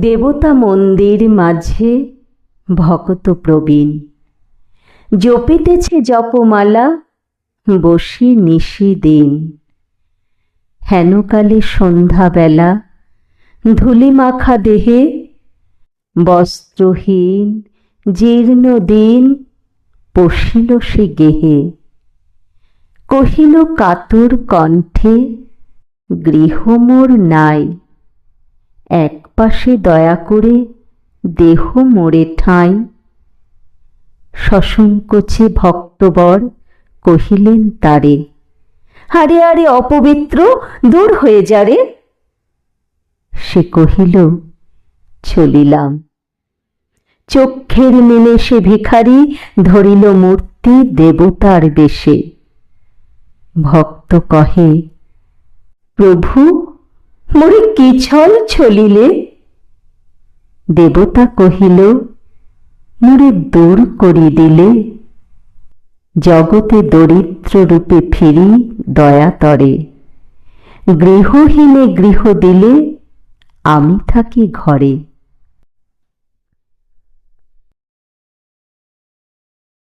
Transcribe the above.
দেবতা মন্দির মাঝে ভকত প্রবীণ। জপিতেছে জপমালা, বসি নিশি দিন। হেনকালে সন্ধ্যাবেলা ধুলি মাখা দেহে বস্ত্রহীন জীর্ণ দিন পশিল সে গেহে। কহিল কাতর কণ্ঠে, গৃহ মোর নাই, এক পাশে দয়া করে দেহ মোড়ে ঠাঁই। সসংকোচে ভক্তবর কহিলেন, তারে আরে আরে অপবিত্র দূর হয়ে যারে সে কহিল, চলিলাম। চক্ষের মেলে সে ভিখারি ধরিল মূর্তি দেবতার বেশে। ভক্ত কহে, প্রভু, মোরে কি ছল ছলিলে দেবতা কহিল মোরে দূর করি দিলে। জগতে দরিদ্র রূপে ফিরি দয়া তরে। গৃহহীনে গৃহ দিলে আমি থাকি ঘরে।